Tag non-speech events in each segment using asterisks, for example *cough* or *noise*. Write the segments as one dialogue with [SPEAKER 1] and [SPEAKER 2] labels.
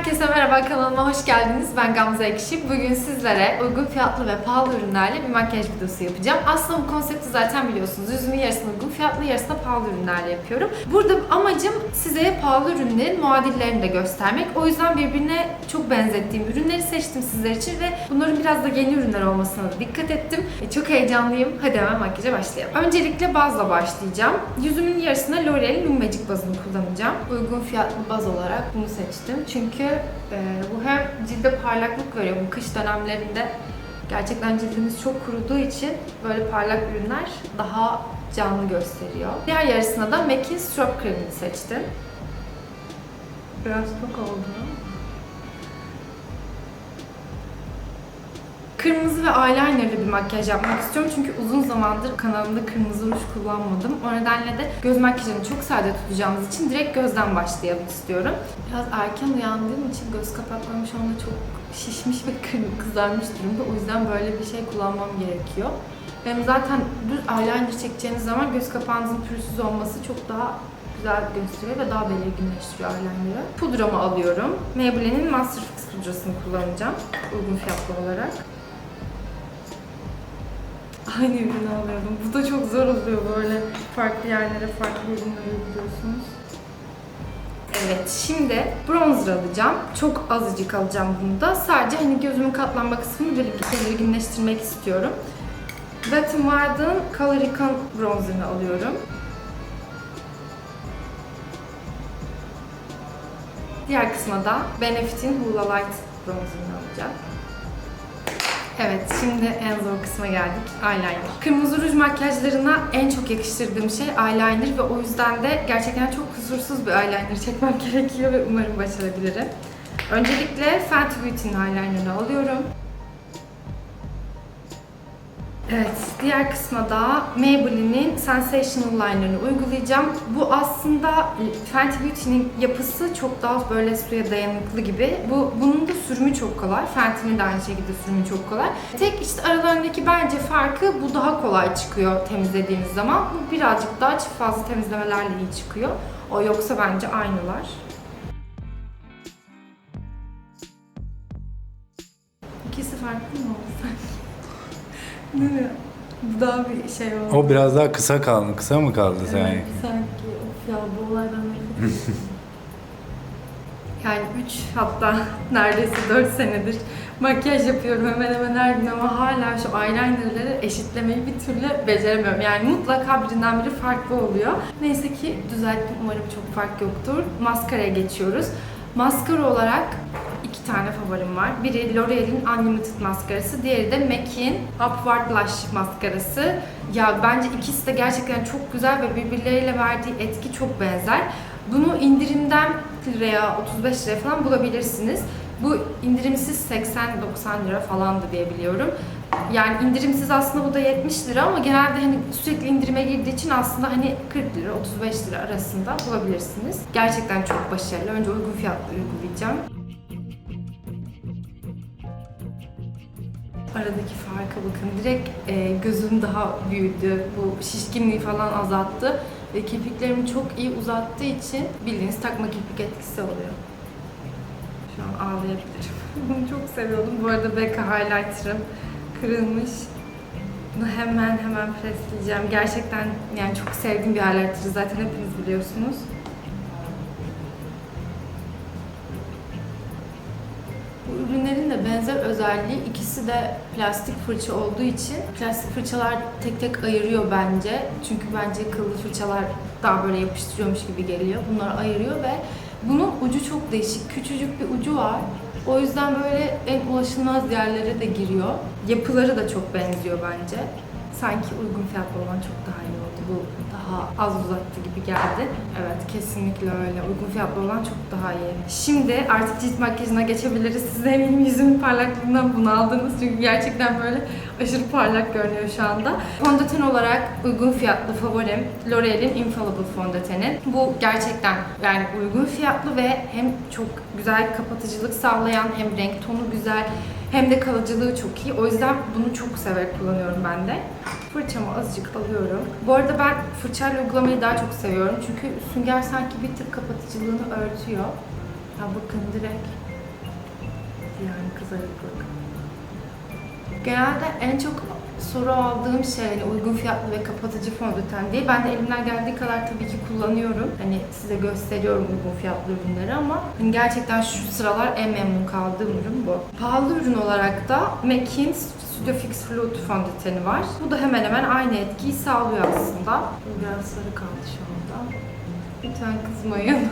[SPEAKER 1] Herkese merhaba kanalıma hoş geldiniz. Ben Gamze Ekşi. Bugün sizlere uygun fiyatlı ve pahalı ürünlerle bir makyaj videosu yapacağım. Aslında bu konsepti zaten biliyorsunuz. Yüzümün yarısını uygun fiyatlı, yarısını pahalı ürünlerle yapıyorum. Burada amacım size pahalı ürünlerin muadillerini de göstermek. O yüzden birbirine çok benzettiğim ürünleri seçtim sizler için ve bunların biraz da yeni ürünler olmasına da dikkat ettim. E, Çok heyecanlıyım. Hadi hemen makyaja başlayalım. Öncelikle bazla başlayacağım. Yüzümün yarısına L'Oreal Lum Magic bazını kullanacağım. Uygun fiyatlı baz olarak bunu seçtim. Çünkü e, bu hem cilde parlaklık veriyor. Bu kış dönemlerinde gerçekten cildimiz çok kuruduğu için böyle parlak ürünler daha canlı gösteriyor. Diğer yarısına da MAC'in Strobe kremini seçtim. Biraz çok oldu. Kırmızı ve eyelinerlı bir makyaj yapmak istiyorum çünkü uzun zamandır kanalımda kırmızı ruj kullanmadım. O nedenle de göz makyajını çok sade tutacağımız için direkt gözden başlayalım istiyorum. Biraz erken uyandığım için göz kapaklarım şu anda çok şişmiş ve kızarmış durumda. O yüzden böyle bir şey kullanmam gerekiyor. Benim zaten düz eyeliner çekeceğiniz zaman göz kapağınızın pürüzsüz olması çok daha güzel gösteriyor ve daha belirginleştiriyor eyeliner'ı. Pudramı alıyorum. Maybelline'in Master Fix pudrasını kullanacağım. Uygun fiyatlı olarak. Aynı ürünü alıyordum. Bu da çok zor oluyor böyle farklı yerlere farklı ürünler uyguluyorsunuz. Evet, şimdi bronzer alacağım. Çok azıcık alacağım bunu da. Sadece hani gözümün katlanma kısmını belirginleştirmek istiyorum. Wet n Wild'ın Color Icon bronzerını alıyorum. Diğer kısma da Benefit'in Hoola Light bronzerını alacağım. Evet, şimdi en zor kısma geldik. Eyeliner. Kırmızı ruj makyajlarına en çok yakıştırdığım şey eyeliner ve o yüzden de gerçekten çok kusursuz bir eyeliner çekmem *laughs* gerekiyor ve umarım başarabilirim. Öncelikle Fenty Beauty'nin eyelinerını alıyorum. Evet, diğer kısma da Maybelline'in Sensational Liner'ını uygulayacağım. Bu aslında Fenty Beauty'nin yapısı çok daha böyle suya dayanıklı gibi. Bu bunun da sürümü çok kolay. Fenty'nin de aynı şekilde sürümü çok kolay. Tek işte aralarındaki bence farkı bu daha kolay çıkıyor temizlediğiniz zaman. Bu birazcık daha çift fazla temizlemelerle iyi çıkıyor. O yoksa bence aynılar. Değil mi? Bu daha bir şey oldu.
[SPEAKER 2] O biraz daha kısa kaldı. Kısa mı kaldı
[SPEAKER 1] Evet,
[SPEAKER 2] sanki?
[SPEAKER 1] sanki of ya bu olaydan nefret ediyorum. *laughs* Yani 3 hatta neredeyse 4 senedir makyaj yapıyorum hemen hemen her gün ama hala şu eyelinerları eşitlemeyi bir türlü beceremiyorum. Yani mutlaka birinden biri farklı oluyor. Neyse ki düzelttim umarım çok fark yoktur. Maskaraya geçiyoruz. Maskara olarak tane favorim var. Biri L'Oreal'in Unlimited maskarası, diğeri de MAC'in Upward Blush maskarası. Ya bence ikisi de gerçekten çok güzel ve birbirleriyle verdiği etki çok benzer. Bunu indirimden liraya, 35 liraya falan bulabilirsiniz. Bu indirimsiz 80-90 lira falandı diye biliyorum. Yani indirimsiz aslında bu da 70 lira ama genelde hani sürekli indirime girdiği için aslında hani 40 lira 35 lira arasında bulabilirsiniz. Gerçekten çok başarılı. Önce uygun fiyatlı uygulayacağım. Aradaki farka bakın. Direkt e, gözüm daha büyüdü. Bu şişkinliği falan azalttı. Ve kirpiklerimi çok iyi uzattığı için bildiğiniz takma kirpik etkisi oluyor. Şu an ağlayabilirim. Bunu *laughs* çok seviyordum. Bu arada Becca Highlighter'ım kırılmış. Bunu hemen hemen presleyeceğim. Gerçekten yani çok sevdiğim bir highlighter'ı zaten hepiniz biliyorsunuz. De benzer özelliği ikisi de plastik fırça olduğu için plastik fırçalar tek tek ayırıyor bence. Çünkü bence kıllı fırçalar daha böyle yapıştırıyormuş gibi geliyor. Bunları ayırıyor ve bunun ucu çok değişik. Küçücük bir ucu var. O yüzden böyle en ulaşılmaz yerlere de giriyor. Yapıları da çok benziyor bence. Sanki uygun fiyatlı olan çok daha iyi oldu. Bu daha az uzattı gibi geldi. Evet kesinlikle öyle. Uygun fiyatlı olan çok daha iyi. Şimdi artık cilt makyajına geçebiliriz. Siz de eminim yüzümün parlaklığından bunu aldınız. Çünkü gerçekten böyle aşırı parlak görünüyor şu anda. Fondöten olarak uygun fiyatlı favorim L'Oreal'in Infallible fondöteni. Bu gerçekten yani uygun fiyatlı ve hem çok güzel kapatıcılık sağlayan hem renk tonu güzel hem de kalıcılığı çok iyi. O yüzden bunu çok severek kullanıyorum ben de. Fırçamı azıcık alıyorum. Bu arada ben fırçayla uygulamayı daha çok seviyorum. Çünkü sünger sanki bir tık kapatıcılığını örtüyor. Ya bakın direkt sarılıklık. Genelde en çok soru aldığım şey hani uygun fiyatlı ve kapatıcı fondöten diye. Ben de elimden geldiği kadar tabii ki kullanıyorum. Hani size gösteriyorum uygun fiyatlı ürünleri ama hani gerçekten şu sıralar en memnun kaldığım ürün bu. Pahalı ürün olarak da MAC'in Studio Fix Fluid fondöteni var. Bu da hemen hemen aynı etkiyi sağlıyor aslında. Biraz sarı kaldı şu anda. Lütfen kızmayın.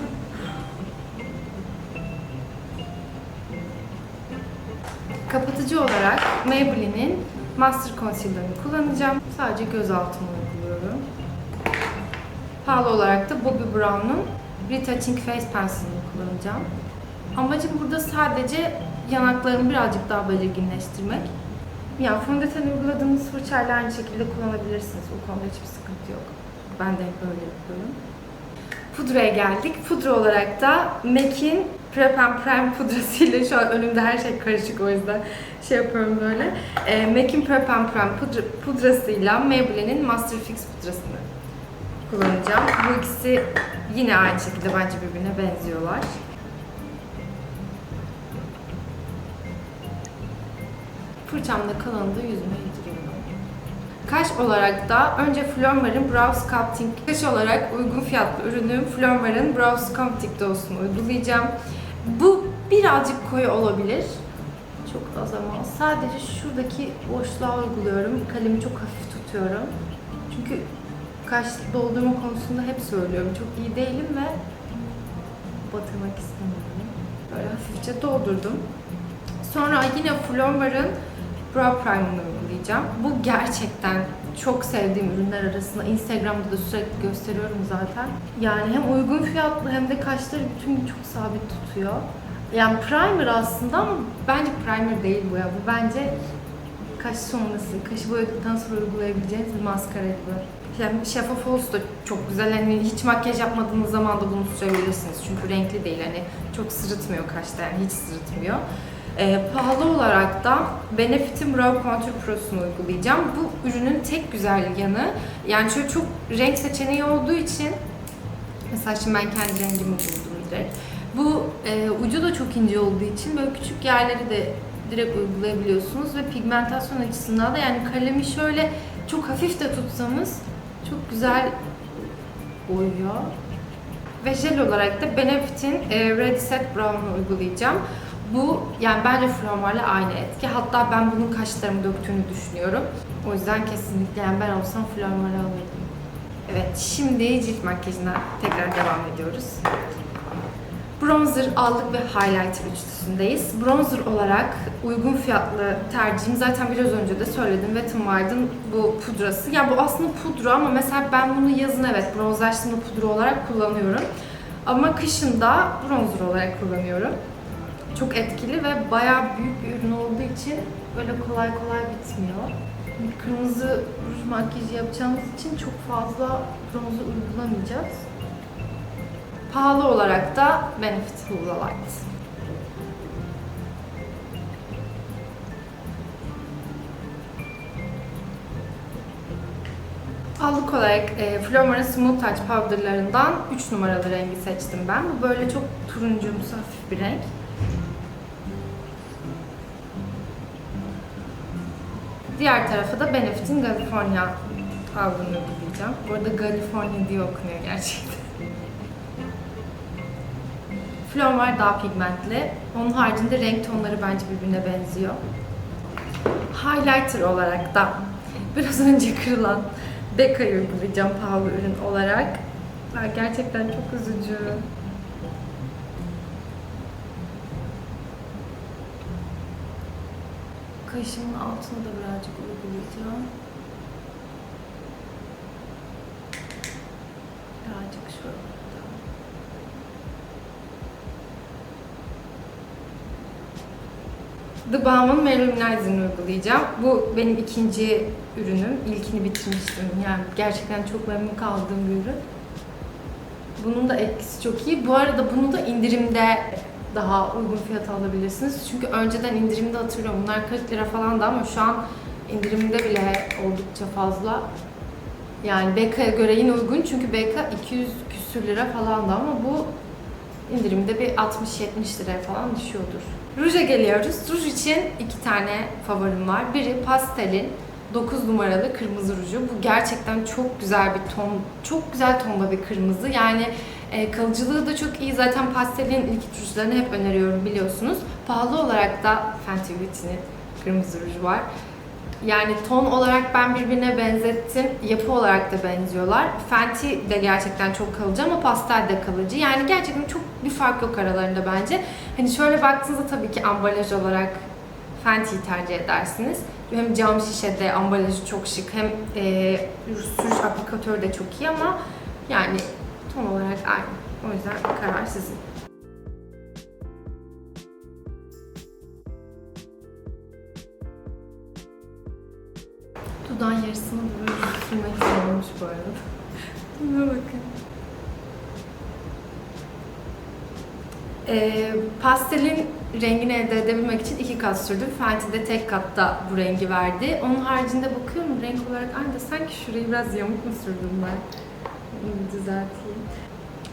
[SPEAKER 1] Kapatıcı olarak Maybelline'in Master Concealer'ını kullanacağım. Sadece göz altıma uyguluyorum. Pahalı olarak da Bobbi Brown'un Retouching Face Pencil'ını kullanacağım. Amacım burada sadece yanaklarımı birazcık daha belirginleştirmek. Yani fondöten uyguladığınız fırçayla aynı şekilde kullanabilirsiniz. O konuda hiçbir sıkıntı yok. Ben de böyle yapıyorum. Pudraya geldik. Pudra olarak da MAC'in Prep and Prime pudrasıyla şu an önümde her şey karışık o yüzden şey yapıyorum böyle. E, MAC'in Prep and Prime pudra, pudrasıyla Maybelline'in Master Fix pudrasını kullanacağım. Bu ikisi yine aynı şekilde bence birbirine benziyorlar. Fırçamda kalanı da yüzüme yediriyorum. Kaş olarak da önce Flormar'ın Brow Sculpting kaş olarak uygun fiyatlı ürünüm Flormar'ın Brow Sculpting dosunu uygulayacağım. Bu birazcık koyu olabilir. Çok az ama sadece şuradaki boşluğa uyguluyorum. Kalemi çok hafif tutuyorum. Çünkü kaş doldurma konusunda hep söylüyorum. Çok iyi değilim ve batırmak istemiyorum. Böyle hafifçe doldurdum. Sonra yine Flormar'ın Brow Primer'ını uygulayacağım. Bu gerçekten çok sevdiğim ürünler arasında. Instagram'da da sürekli gösteriyorum zaten. Yani hem uygun fiyatlı hem de kaşları bütün gün çok sabit tutuyor. Yani primer aslında ama bence primer değil bu ya. Bu bence kaş sonrası, kaşı boyadıktan sonra uygulayabileceğiniz bir maskara gibi. Yani şeffaf olsa da çok güzel. Hani hiç makyaj yapmadığınız zaman da bunu sürebilirsiniz. Çünkü renkli değil. Hani çok sırıtmıyor kaşta yani hiç sırıtmıyor. Ee, pahalı olarak da Benefit'in Brow Contour Pro'sunu uygulayacağım. Bu ürünün tek güzel yanı yani şöyle çok renk seçeneği olduğu için mesela şimdi ben kendi rengimi buldum direkt. Bu e, ucu da çok ince olduğu için böyle küçük yerleri de direkt uygulayabiliyorsunuz ve pigmentasyon açısından da yani kalemi şöyle çok hafif de tutsanız çok güzel boyuyor. Ve jel olarak da Benefit'in e, Ready Set Brown'u uygulayacağım. Bu yani bence Flormar'la aynı etki. Hatta ben bunun kaşlarımı döktüğünü düşünüyorum. O yüzden kesinlikle yani ben olsam Flormar'ı alırdım. Evet şimdi cilt makyajına tekrar devam ediyoruz. Bronzer aldık ve highlighter üçlüsündeyiz. Bronzer olarak uygun fiyatlı tercihim zaten biraz önce de söyledim. Wet n Wild'ın bu pudrası. Ya bu aslında pudra ama mesela ben bunu yazın evet bronzlaştırma pudra olarak kullanıyorum. Ama kışın da bronzer olarak kullanıyorum. Çok etkili ve bayağı büyük bir ürün olduğu için böyle kolay kolay bitmiyor. Bir Kırmızı ruj makyajı yapacağımız için çok fazla bronzer uygulamayacağız. Pahalı olarak da Benefit Hoola Light. Allık olarak e, Flormar'ın Smooth Touch Powder'larından 3 numaralı rengi seçtim ben. Bu böyle çok turuncumsu hafif bir renk. Diğer tarafa da Benefit'in California Powder'ını uygulayacağım. Bu arada California diye okunuyor gerçekten. Flormar daha pigmentli. Onun haricinde renk tonları bence birbirine benziyor. Highlighter olarak da *laughs* biraz önce kırılan Becca'yı uygulayacağım pahalı ürün olarak. Gerçekten çok üzücü. Kaşımın altına da birazcık uygulayacağım. Birazcık şöyle. The Balm'ın Meluminizer'ını uygulayacağım. Bu benim ikinci ürünüm. İlkini bitirmiştim. Yani gerçekten çok memnun kaldığım bir ürün. Bunun da etkisi çok iyi. Bu arada bunu da indirimde daha uygun fiyata alabilirsiniz. Çünkü önceden indirimde hatırlıyorum. Bunlar 40 lira falan da ama şu an indirimde bile oldukça fazla. Yani Becca'ya göre yine uygun çünkü Becca 200 küsür lira falan da ama bu indirimde bir 60-70 liraya falan düşüyordur. Ruja geliyoruz. Ruj için iki tane favorim var. Biri pastelin 9 numaralı kırmızı ruju. Bu gerçekten çok güzel bir ton, çok güzel tonda bir kırmızı. Yani e, kalıcılığı da çok iyi. Zaten pastelin ilk rujlarını hep öneriyorum biliyorsunuz. Pahalı olarak da Fenty Beauty'nin kırmızı ruju var. Yani ton olarak ben birbirine benzettim. Yapı olarak da benziyorlar. Fenty de gerçekten çok kalıcı ama pastel de kalıcı. Yani gerçekten çok bir fark yok aralarında bence. Hani şöyle baktığınızda tabii ki ambalaj olarak Fenty'yi tercih edersiniz. Hem cam şişede ambalajı çok şık hem e, sürüş aplikatörü de çok iyi ama yani ton olarak aynı. O yüzden karar sizin. Dudağın yarısını böyle sürmek zormuş bu arada. *laughs* Buna bakın. Ee, pastelin rengini elde edebilmek için iki kat sürdüm. Fenty de tek katta bu rengi verdi. Onun haricinde bakıyorum renk olarak aynı da sanki şurayı biraz yamuk mu sürdüm ben? Düzelteyim.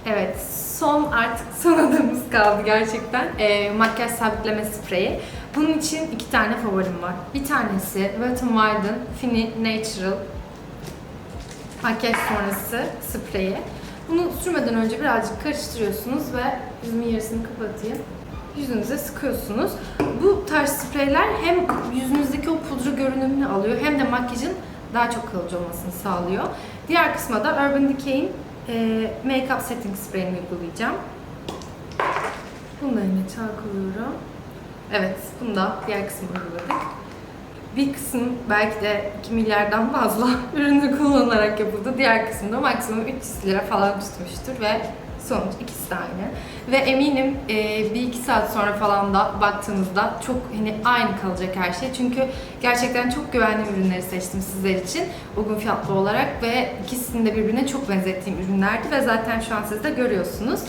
[SPEAKER 1] Evet, son artık *laughs* son adımız kaldı gerçekten. Ee, makyaj sabitleme spreyi. Bunun için iki tane favorim var. Bir tanesi Wet n Wild'ın Fini Natural makyaj sonrası spreyi. Bunu sürmeden önce birazcık karıştırıyorsunuz ve yüzümün yarısını kapatayım. Yüzünüze sıkıyorsunuz. Bu tarz spreyler hem yüzünüzdeki o pudra görünümünü alıyor hem de makyajın daha çok kalıcı olmasını sağlıyor. Diğer kısma da Urban Decay'in e, Makeup Setting Spray'ini uygulayacağım. Bunu yine çalkalıyorum. Evet, bunu da diğer kısmı uyguladık. Bir kısım belki de 2 milyardan fazla *laughs* ürünü kullanarak yapıldı. Diğer kısımda maksimum 300 lira falan tutmuştur ve sonuç ikisi de aynı. Ve eminim e, bir iki saat sonra falan da baktığınızda çok hani aynı kalacak her şey. Çünkü gerçekten çok güvenli ürünleri seçtim sizler için uygun fiyatlı olarak ve ikisini de birbirine çok benzettiğim ürünlerdi ve zaten şu an siz de görüyorsunuz.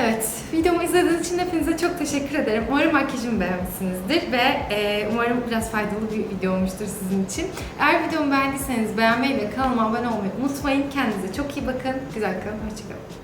[SPEAKER 1] Evet, videomu izlediğiniz için hepinize çok teşekkür ederim. Umarım makyajımı beğenmişsinizdir ve e, umarım biraz faydalı bir video olmuştur sizin için. Eğer videomu beğendiyseniz beğenmeyi ve kanalıma abone olmayı unutmayın. Kendinize çok iyi bakın. Güzel kalın. Hoşçakalın.